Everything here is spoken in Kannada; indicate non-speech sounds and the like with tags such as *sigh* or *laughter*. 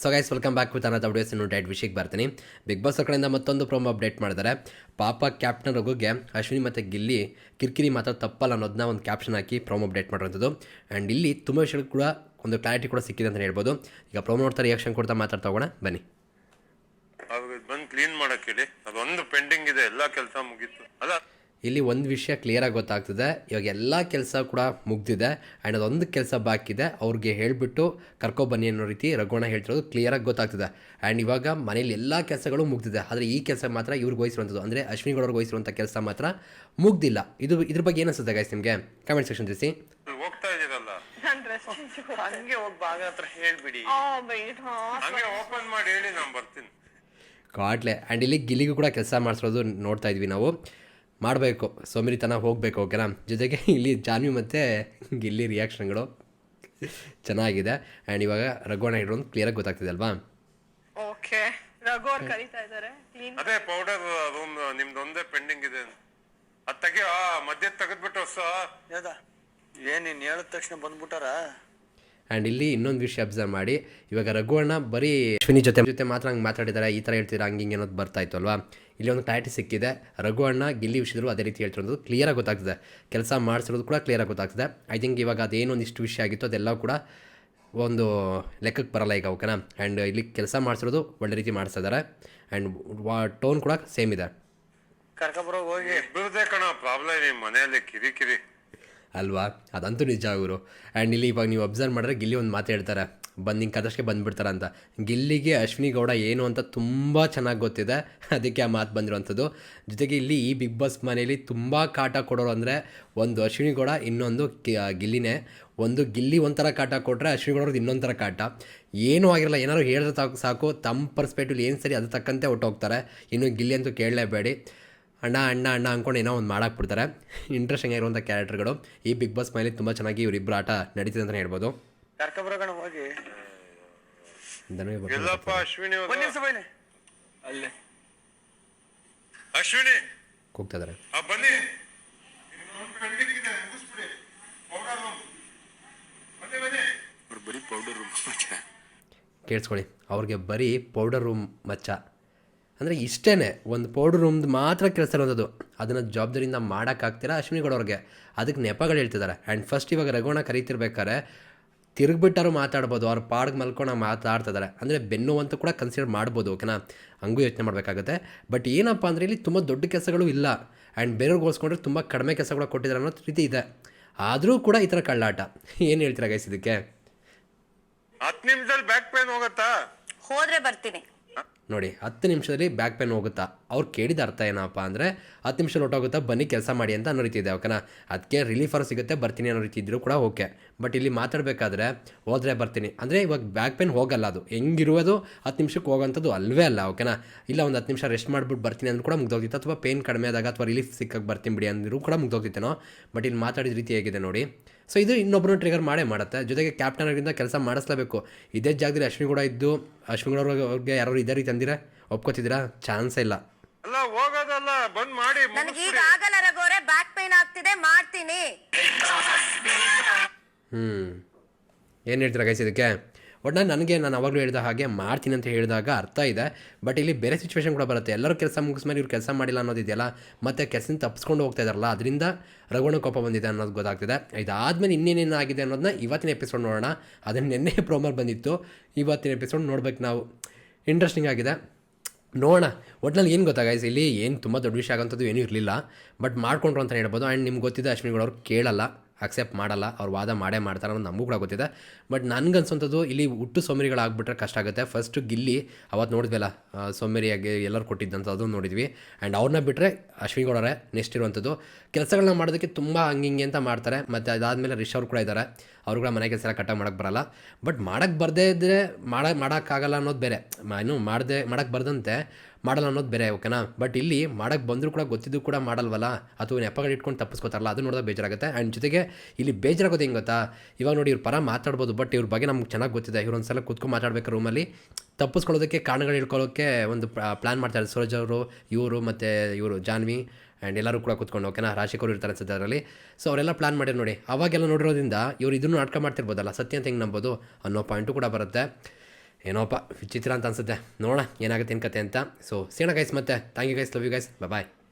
So guys welcome back with ಅನ್ನೋ ವಿಡಿಯೋಸ್ ಇನ್ನು ಡೈಟ್ ವಿಷಯಕ್ಕೆ ಬರ್ತೀನಿ. ಬಿಗ್ ಬಾಸ್ ಕಡೆಯಿಂದ ಮತ್ತೊಂದು ಪ್ರೋಮೋ ಅಪ್ಡೇಟ್ ಮಾಡಿದ್ದಾರೆ ಪಾಪ ಕ್ಯಾಪ್ಟನ್ ರಘುಗೆ ಅಶ್ವಿನಿ ಮತ್ತು ಗಿಲ್ಲಿ ಕಿರಿಕಿರಿ ಮಾತ್ರ ತಪ್ಪಲ್ಲ ಅನ್ನೋದನ್ನ ಒಂದು ಕ್ಯಾಪ್ಷನ್ ಹಾಕಿ ಪ್ರೋಮೋ ಅಪ್ಡೇಟ್ ಮಾಡಿರೋಂಥದ್ದು. ಆ್ಯಂಡ್ ಇಲ್ಲಿ ತುಂಬ ವಿಷಯಗಳು ಕೂಡ ಒಂದು ಕ್ಲಾರಿಟಿ ಕೂಡ ಸಿಕ್ಕಿದೆ ಅಂತ ಹೇಳ್ಬೋದು. ಈಗ ಪ್ರೋಮೋ ನೋಡ್ತಾ ರಿಯಾಕ್ಷನ್ ಕೊಡ್ತಾ ಮಾತಾಡ್ತಾ ಹೋಗೋಣ. ಬನ್ನಿ. ಬಂದು ಕ್ಲೀನ್ ಮಾಡೋಕ್ಕೆ ಹೇಳಿ. ಅದೊಂದು ಪೆಂಡಿಂಗ್ ಇದೆ, ಎಲ್ಲ ಕೆಲಸ ಮುಗೀತು. ಅಲ್ಲ ಇಲ್ಲಿ ಒಂದು ವಿಷಯ ಕ್ಲಿಯರಾಗಿ ಗೊತ್ತಾಗ್ತದೆ. ಇವಾಗ ಎಲ್ಲ ಕೆಲಸ ಕೂಡ ಮುಗ್ದಿದೆ. ಆ್ಯಂಡ್ ಅದೊಂದು ಕೆಲಸ ಬಾಕಿ ಇದೆ. ಅವ್ರಿಗೆ ಹೇಳಿಬಿಟ್ಟು ಕರ್ಕೊಬನ್ನಿ ಅನ್ನೋ ರೀತಿ ರಘುವಣ ಹೇಳ್ತಿರೋದು ಕ್ಲಿಯರಾಗಿ ಗೊತ್ತಾಗ್ತದೆ. ಆ್ಯಂಡ್ ಇವಾಗ ಮನೇಲಿ ಎಲ್ಲ ಕೆಲಸಗಳು ಮುಗ್ದಿದೆ. ಆದರೆ ಈ ಕೆಲಸ ಮಾತ್ರ ಇವ್ರಿಗೆ ವಹಿಸಿರುವಂಥದ್ದು. ಅಂದರೆ ಅಶ್ವಿನಿ ಗೌಡವ್ರಿಗೆ ವಹಿಸಿರುವಂಥ ಕೆಲಸ ಮಾತ್ರ ಮುಗ್ದಿಲ್ಲ. ಇದು ಇದ್ರ ಬಗ್ಗೆ ಏನು ಅನಿಸುತ್ತೆ ಗೈಸ್ ನಿಮಗೆ? ಕಮೆಂಟ್ ಸೆಕ್ಷನ್ ತಿಳಿಸಿ. ಹೋಗ್ತಾ ಇದೀರಲ್ಲ? ಹಂಗೆ ಹತ್ರ ಹೇಳ್ಬಿಡಿ. ಆ ಬೇಡ ಹಂಗೆ ಓಪನ್ ಮಾಡಿ ಹೇಳಿ ನಾನು ಬರ್ತೀನಿ. ಕಾಟ್ಲೆ ಆ್ಯಂಡ್ ಇಲ್ಲಿ ಗಿಲಿಗೂ ಕೂಡ ಕೆಲಸ ಮಾಡಿಸೋದು ನೋಡ್ತಾ ಇದ್ವಿ ನಾವು. ಮಾಡಬೇಕು ಸೋಮಿರಿತನ ಹೋಗಬೇಕು ಓಕೆನಾ? ಜೊತೆಗೆ ಇಲ್ಲಿ ಜಾನ್ವಿ ಮತ್ತು ಗಿಲ್ಲಿ ರಿಯಾಕ್ಷನ್ಗಳು ಚೆನ್ನಾಗಿದೆ. ಆ್ಯಂಡ್ ಇವಾಗ ರಘುವಣ ಇರೋದು ಕ್ಲಿಯರಾಗಿ ಗೊತ್ತಾಗ್ತಿದೆ ಅಲ್ವಾ? ಓಕೆ. ರಘು ಅವ್ರು ಕರೀತಾ ಇದಾರೆ ಅದೇ ಪೌಡರ್ ರೂಮ್ ನಿಮ್ದು ಒಂದೇ ಪೆಂಡಿಂಗ್ ಇದೆ ಅದ್ ತೆಗಿ ಆ ಮಧ್ಯ ತೆಗೆದ್ಬಿಟ್ಟು ಹೊಸ ಏನ್ ನೀನ್ ಹೇಳಿದ ತಕ್ಷಣ ಬಂದ್ಬಿಟ್ಟಾರ? ಆ್ಯಂಡ್ ಇಲ್ಲಿ ಇನ್ನೊಂದು ವಿಷಯ ಅಬ್ಸರ್ವ್ ಮಾಡಿ. ಇವಾಗ ರಘುವಣ್ಣ ಬರೀ ಅಶ್ವಿನಿ ಜೊತೆ ಜೊತೆ ಮಾತ್ರ ಹಂಗೆ ಮಾತಾಡಿದ್ದಾರೆ ಈ ಥರ ಹೇಳ್ತೀರಾ, ಹಂಗೆ ಹಿಂಗೆ ಅನ್ನೋದು ಬರ್ತಾ ಇತ್ತು ಅಲ್ವಾ? ಇಲ್ಲಿ ಒಂದು ಕ್ಲಾರಿಟಿ ಸಿಕ್ಕಿದೆ. ರಘುವಣ್ಣ ಗಿಲ್ಲಿ ವಿಷಯದ್ರು ಅದೇ ರೀತಿ ಹೇಳ್ತಿರೋದು ಕ್ಲಿಯರಾಗಿ ಗೊತ್ತಾಗ್ತದೆ. ಕೆಲಸ ಮಾಡಿಸಿರೋದು ಕೂಡ ಕ್ಲಿಯರಾಗಿ ಗೊತ್ತಾಗ್ತದೆ. ಐ ಥಿಂಕ್ ಇವಾಗ ಅದೇನೊಂದಿಷ್ಟು ವಿಷಯ ಆಗಿತ್ತು ಅದೆಲ್ಲ ಕೂಡ ಒಂದು ಲೆಕ್ಕಕ್ಕೆ ಬರಲ್ಲ ಈಗ ಓಕೆನಾ? ಆ್ಯಂಡ್ ಇಲ್ಲಿ ಕೆಲಸ ಮಾಡಿಸಿರೋದು ಒಳ್ಳೆ ರೀತಿ ಮಾಡಿಸ್ತಾ ಇದ್ದಾರೆ ಆ್ಯಂಡ್ ಟೋನ್ ಕೂಡ ಸೇಮ್ ಇದೆ. ಕರ್ಕೊಬರೋಗ್ ಹೋಗಿ ಇಬ್ಬರದೇ ಕಣ ಪ್ರಾಬ್ಲಮ್ ನಿಮ್ಮ ಮನೆಯಲ್ಲಿ ಕಿರಿಕಿರಿ. ಕಿರಿ ಅಲ್ವಾ? ಅದಂತೂ ನಿಜ ಅವರು ಆ್ಯಂಡ್ ಇಲ್ಲಿ ಇವಾಗ ನೀವು ಅಬ್ಸರ್ವ್ ಮಾಡಿದ್ರೆ ಗಿಲ್ಲಿ ಒಂದು ಮಾತು ಹೇಳ್ತಾರೆ. ಬಂದು ನಿಂಗೆ ಕದಷ್ಟಕ್ಕೆ ಬಂದುಬಿಡ್ತಾರೆ ಅಂತ. ಗಿಲ್ಲಿಗೆ ಅಶ್ವಿನಿ ಗೌಡ ಏನು ಅಂತ ತುಂಬ ಚೆನ್ನಾಗಿ ಗೊತ್ತಿದೆ. ಅದಕ್ಕೆ ಆ ಮಾತು ಬಂದಿರುವಂಥದ್ದು. ಜೊತೆಗೆ ಇಲ್ಲಿ ಈ ಬಿಗ್ ಬಾಸ್ ಮನೆಯಲ್ಲಿ ತುಂಬ ಕಾಟ ಕೊಡೋರು ಅಂದರೆ ಒಂದು ಅಶ್ವಿನಿ ಗೌಡ, ಇನ್ನೊಂದು ಗಿಲ್ಲಿನೇ. ಒಂದು ಗಿಲ್ಲಿ ಒಂಥರ ಕಾಟ ಕೊಟ್ಟರೆ ಅಶ್ವಿನಿ ಗೌಡ ಇನ್ನೊಂದು ಥರ ಕಾಟ. ಏನೂ ಆಗಿರಲ್ಲ, ಏನಾದ್ರು ಹೇಳಿದ್ರೆ ಸಾಕು. ಸಾಕು ತಮ್ಮ ಪರ್ಸ್ಪೆಕ್ಟಿವ್ ಏನು ಸರಿ, ಅದು ತಕ್ಕಂತೆ ಹೊಟ್ಟೋಗ್ತಾರೆ ಇನ್ನು ಗಿಲ್ಲಿ ಅಂತೂ ಕೇಳಲೇಬೇಡಿ. ಅಣ್ಣ ಅಣ್ಣ ಅಣ್ಣ ಅಂದ್ಕೊಂಡು ಏನೋ ಒಂದು ಮಾಡಕ್ಕೆ ಬಿಡ್ತಾರೆ ಇಂಟ್ರೆಸ್ಟಿಂಗ್ ಆಗಿರುವಂಥ ಕ್ಯಾರೆಕ್ಟರ್ಗಳು ಈ ಬಿಗ್ ಬಾಸ್ ಮೇಲೆ ತುಂಬ ಚೆನ್ನಾಗಿ ಇವರಿಬ್ಬರು ಆಟ ನಡೀತಿದೆ ಅಂತಲೇ ಹೇಳ್ಬೋದು. ಕರ್ಕೊಬರೋಗಣ ಹೋಗಿ. ಧನ್ಯ ಬರ್ತಾರೆ. ಎಲ್ಲಪ್ಪ ಅಶ್ವಿನಿ ಅವ್ರು? ಒಂದ್ ನಿಮಿಷ ಬೈಲೆ ಅಲ್ಲೇ. ಅಶ್ವಿನಿ. ಕೂಗ್ತಾ ಇದ್ದಾರೆ ಆ ಬನ್ನಿ. ಇನ್ನೊಂದು ಪೆಂಡಿಂಗ್ ಇದೆ ಮುಗಿಸ್ಬಿಡಿ ಪೌಡರ್ ರೂಮ್ ಬನ್ನಿ ಬನ್ನಿ ಬರೀ ಪೌಡರ್ ಕೇಳಿಸ್ಕೊಳ್ಳಿ ಅವ್ರಿಗೆ ಬರೀ ಪೌಡರ್ ರೂಮ್ ಮಚ್ಚ. ಅಂದರೆ ಇಷ್ಟೇ ಒಂದು ಪೌಡ್ರ್ ರೂಮ್ದು ಮಾತ್ರ ಕೆಲಸ ಇರೋದು ಅದನ್ನು ಜವಾಬ್ದಾರಿಯಿಂದ ಮಾಡೋಕ್ಕಾಗ್ತಿಲ್ಲ ಅಶ್ವಿನಿಗಳವ್ರಿಗೆ ಅದಕ್ಕೆ ನೆಪಗಳು ಹೇಳ್ತಿದ್ದಾರೆ. ಆ್ಯಂಡ್ ಫಸ್ಟ್ ಇವಾಗ ರಘುವಣ ಕರೀತಿರ್ಬೇಕಾದ್ರೆ ತಿರುಗ್ಬಿಟ್ಟಾರು ಮಾತಾಡ್ಬೋದು. ಅವ್ರ ಪಾಡ್ಗೆ ಮಲ್ಕೊಂಡು ಮಾತಾಡ್ತಿದ್ದಾರೆ. ಅಂದರೆ ಬೆನ್ನು ಅಂತ ಕೂಡ ಕನ್ಸಿಡರ್ ಮಾಡ್ಬೋದು ಓಕೆನಾ? ಹಂಗೂ ಯೋಚನೆ ಮಾಡಬೇಕಾಗುತ್ತೆ. ಬಟ್ ಏನಪ್ಪ ಅಂದರೆ ಇಲ್ಲಿ ತುಂಬ ದೊಡ್ಡ ಕೆಲಸಗಳು ಇಲ್ಲ. ಆ್ಯಂಡ್ ಬೇರೆಯವ್ರಿಗೆ ಹೋಲಿಸ್ಕೊಂಡ್ರೆ ತುಂಬ ಕಡಿಮೆ ಕೆಲಸಗಳು ಕೊಟ್ಟಿದ್ದಾರೆ ಅನ್ನೋ ರೀತಿ ಇದೆ. ಆದರೂ ಕೂಡ ಈ ಥರ ಕಳ್ಳಾಟ. ಏನು ಹೇಳ್ತೀರಾ ಗೈಸ್ ಇದಕ್ಕೆ? ಹತ್ತು ನಿಮಿಷದಲ್ಲಿ ಬ್ಯಾಕ್ ಪೇನ್ ಹೋಗತ್ತಾ? ಹೋದ್ರೆ ಬರ್ತೀನಿ. ನೋಡಿ, ಹತ್ತು ನಿಮಿಷದಲ್ಲಿ ಬ್ಯಾಕ್ ಪೇನ್ ಹೋಗುತ್ತಾ? ಅವ್ರು ಕೇಳಿದ ಅರ್ಥ ಏನಪ್ಪ ಅಂದರೆ, ಹತ್ತು ನಿಮಿಷ ಹೊಟ್ಟೋಗುತ್ತಾ ಬನ್ನಿ ಕೆಲಸ ಮಾಡಿ ಅಂತ ಅನ್ನೋ ರೀತಿ ಇದೆ, ಓಕೆನಾ? ಅದಕ್ಕೆ ರಿಲೀಫರ್ ಸಿಗುತ್ತೆ, ಬರ್ತೀನಿ ಅನ್ನೋ ರೀತಿ ಇದ್ದರೂ ಕೂಡ ಓಕೆ ಬಟ್ ಇಲ್ಲಿ ಮಾತಾಡಬೇಕಾದ್ರೆ, ಹೋದರೆ ಬರ್ತೀನಿ. ಅಂದರೆ ಇವಾಗ ಬ್ಯಾಕ್ ಪೇನ್ ಹೋಗಲ್ಲ ಅದು. ಹೆಂಗಿರುವುದು? ಹತ್ತು ನಿಮಿಷಕ್ಕೆ ಹೋಗೋಂಥದ್ದು ಅಲ್ವೇ ಅಲ್ಲ, ಓಕೆನಾ? ಇಲ್ಲ ಒಂದು ಹತ್ತು ನಿಮಿಷ ರೆಸ್ಟ್ ಮಾಡ್ಬಿಟ್ಟು ಬರ್ತೀನಿ ಅಂದ್ರೂ ಕೂಡ ಮುಗ್ದೋಗ್ತಿತ್ತು, ಅಥವಾ ಪೇನ್ ಕಡಿಮೆ ಆದಾಗ ಅಥವಾ ರಿಲೀಫ್ ಸಿಕ್ಕಕ್ಕೆ ಬರ್ತೀನಿ ಬಿಡಿ ಅಂದರೂ ಕೂಡ ಮುಗ್ದೋಗ್ತಿತ್ತೇನೋ? ಬಟ್ ಇಲ್ಲಿ ಮಾತಾಡಿದ ರೀತಿ ಹೇಗಿದೆ ನೋಡಿ ಸೊ ಇದು ಇನ್ನೊಬ್ಬರು ಟ್ರಿಗರ್ ಮಾಡೇ ಮಾಡುತ್ತೆ. ಜೊತೆಗೆ ಕ್ಯಾಪ್ಟನ್ ಅವರಿಂದ ಕೆಲಸ ಮಾಡಿಸ್ಲೇಬೇಕು. ಇದೇ ಜಾಗದಲ್ಲಿ ಅಶ್ವಿನಿ ಕೂಡ ಇದ್ದು ಅಶ್ವಿನಿ ಕೂಡ ಅವ್ರಿಗೆ ಯಾರು ಇದೇ ರೀತಿ ಅಂದಿರ? ಒಪ್ಕೋತಿದ್ದೀರಾ? ಚಾನ್ಸೇ ಇಲ್ಲ. ಅಲ್ಲ ಹೋಗೋದಲ್ಲ ಬಂದ್ ಮಾಡಿ ನನಗೆ ಈಗ ಆಗಲ್ಲ ರಘೋರೆ ಅವರೇ ಬ್ಯಾಕ್ ಪೇನ್ ಆಗ್ತಿದೆ ಮಾಡ್ತೀನಿ. ಹ್ಞೂ ಏನು ಹೇಳ್ತೀರಾ ಗೈಸ್ ಇದಕ್ಕೆ? ಒಟ್ಟು ನನಗೆ, ನಾನು ಅವಾಗಲೂ ಹೇಳಿದ ಹಾಗೆ ಮಾಡ್ತೀನಿ ಅಂತ ಹೇಳಿದಾಗ ಅರ್ಥ ಇದೆ. ಬಟ್ ಇಲ್ಲಿ ಬೇರೆ ಸಿಚುವೇಶನ್ ಕೂಡ ಬರುತ್ತೆ. ಎಲ್ಲರೂ ಕೆಲಸ ಮುಗಿಸ್ಮೇಲೆ ಇವ್ರು ಕೆಲಸ ಮಾಡಿಲ್ಲ ಅನ್ನೋದಿದೆಯಲ್ಲ ಮತ್ತು ಕೆಲಸದಿಂದ ತಪ್ಪಿಸ್ಕೊಂಡು ಹೋಗ್ತಾ ಇದಾರಲ್ಲ, ಅದರಿಂದ ರಘುವಣ ಕೋಪ ಬಂದಿದೆ ಅನ್ನೋದು ಗೊತ್ತಾಗ್ತಿದೆ. ಇದಾದಮೇಲೆ ಇನ್ನೇನೇನು ಆಗಿದೆ ಅನ್ನೋದನ್ನ ಇವತ್ತಿನ ಎಪಿಸೋಡ್ ನೋಡೋಣ. ಅದನ್ನು ನಿನ್ನೆ *laughs* ಪ್ರೋಮರ್ ಬಂದಿತ್ತು. ಇವತ್ತಿನ ಎಪಿಸೋಡ್ ನೋಡ್ಬೇಕು ನಾವು. ಇಂಟ್ರೆಸ್ಟಿಂಗ್ ಆಗಿದೆ. ನೋಡೋಣ. ಒಟ್ನಲ್ಲಿ ಏನು ಗೊತ್ತಾ ಗೈಸ್ ಇಲ್ಲಿ ಏನು ತುಂಬ ದೊಡ್ಡ ವಿಷಯ ಆಗೋಂಥದ್ದು ಏನೂ ಇರಲಿಲ್ಲ. ಬಟ್ ಮಾಡ್ಕೊಂಡ್ರು ಅಂತ ಹೇಳ್ಬೋದು. ಆ್ಯಂಡ್ ನಿಮ್ಗೆ ಗೊತ್ತಿದೆ, ಅಶ್ವಿನಿಗಳವ್ರು ಕೇಳಲ್ಲ. ಅಕ್ಸೆಪ್ಟ್ ಮಾಡಲ್ಲ, ಅವ್ರು ವಾದ ಮಾಡೇ ಮಾಡ್ತಾರೆ ಅನ್ನೋದು ನಮಗೂ ಕೂಡ ಗೊತ್ತಿದೆ. ಬಟ್ ನನಗನ್ಸೋಂಥದ್ದು ಇಲ್ಲಿ ಹುಟ್ಟು ಸೊಮರಿಗಳಾಗ್ಬಿಟ್ರೆ ಕಷ್ಟ ಆಗುತ್ತೆ. ಫಸ್ಟು ಗಿಲ್ಲಿ ಅವತ್ತು ನೋಡಿದ್ವಲ್ಲ ಸೋಮೇರಿಯಾಗಿ ಎಲ್ಲರೂ ಕೊಟ್ಟಿದ್ದಂಥ ಅದನ್ನು ನೋಡಿದ್ವಿ. ಆ್ಯಂಡ್ ಅವ್ರನ್ನ ಬಿಟ್ಟರೆ ಅಶ್ವಿನಿ ಗೌಡರೇ ನೆಕ್ಸ್ಟ್ ಇರುವಂಥದ್ದು. ಕೆಲಸಗಳನ್ನ ಮಾಡೋದಕ್ಕೆ ತುಂಬ ಹಂಗೆ ಹಿಂಗೆ ಅಂತ ಮಾಡ್ತಾರೆ. ಮತ್ತು ಅದಾದಮೇಲೆ ರಿಷ್ ಅವ್ರು ಕೂಡ ಇದ್ದಾರೆ ಅವ್ರು ಕೂಡ ಮನೆ ಕೆಲಸ ಎಲ್ಲ ಕಟ್ಟಾಗಿ ಮಾಡೋಕ್ಕೆ ಬರಲ್ಲ. ಬಟ್ ಮಾಡೋಕ್ಕೆ ಬರದೇ ಇದ್ದರೆ ಮಾಡ ಮಾಡೋಕ್ಕಾಗಲ್ಲ ಅನ್ನೋದು ಬೇರೆ. ಇನ್ನು ಮಾಡದೆ ಮಾಡೋಕ್ಕೆ ಬರ್ದಂತೆ. ಮಾಡಲ್ಲ ಅನ್ನೋದು ಬೇರೆ, ಓಕೆನಾ? ಬಟ್ ಇಲ್ಲಿ ಮಾಡೋಕ್ಕೆ ಬಂದರೂ ಕೂಡ, ಗೊತ್ತಿದ್ದು ಕೂಡ ಮಾಡಲ್ವಲ್ಲ? ಅಥವಾ ನೆಪಗಳು ಇಟ್ಕೊಂಡು ತಪ್ಪಿಸ್ಕೋತಾರಲ್ಲ? ಅದು ನೋಡಿದ್ರೆ ಬೇಜಾರಾಗುತ್ತೆ. ಆ್ಯಂಡ್ ಜೊತೆಗೆ ಇಲ್ಲಿ ಬೇಜಾರಾಗೋದು ಹೆಂಗೆ ಗೊತ್ತಾ? ಇವಾಗ ನೋಡಿ ಇವ್ರ ಪರ ಮಾತಾಡ್ಬೋದು ಬಟ್ ಇವ್ರ ಬಗ್ಗೆ ನಮ್ಗೆ ಚೆನ್ನಾಗಿ ಗೊತ್ತಿದೆ. ಇವ್ರು ಒಂದ್ಸಲ ಕೂತ್ಕೊಂಡು ಮಾತಾಡ್ಬೇಕು ರೂಮಲ್ಲಿ ತಪ್ಪಿಸ್ಕೊಳ್ಳೋದಕ್ಕೆ, ಕಾರಣಗಳು ಇಟ್ಕೊಳ್ಳೋಕ್ಕೆ ಒಂದು ಪ್ಲ್ಯಾನ್ ಮಾಡ್ತಾರೆ. ಸೂರಜ್ ಅವರು, ಇವರು ಮತ್ತು ಇವರು ಜಾನ್ವಿ ಆ್ಯಂಡ್ ಎಲ್ಲರೂ ಕೂಡ ಕೂತ್ಕೊಂಡು, ಓಕೆನಾ? ರಾಶಿಕರು ಇರ್ತಾರೆ ಅನ್ಸುತ್ತೆ ಅದರಲ್ಲಿ. ಸೊ ಅವರೆಲ್ಲ ಪ್ಲಾನ್ ಮಾಡಿದ್ರು ನೋಡಿ. ಅವಾಗೆಲ್ಲ ನೋಡಿರೋದ್ರಿಂದ ಇವ್ರು ಇದನ್ನು ನಾಟಕ ಮಾಡ್ತಿರ್ಬೋದಲ್ಲ? ಸತ್ಯ ಅಂತ ಹೆಂಗೆ ನಂಬೋದು ಅನ್ನೋ ಪಾಯಿಂಟು ಕೂಡ ಬರುತ್ತೆ. ಏನೋಪ್ಪ ವಿಚಿತ್ರ ಅಂತ ಅನ್ಸುತ್ತೆ. ನೋಡೋಣ, ಏನಾಗುತ್ತೆ ಏನು ಕತೆ ಅಂತ. ಸೊ ಸೇಣ ಗೈಸ್ ಮತ್ತೆ. Thank you guys love you guys bye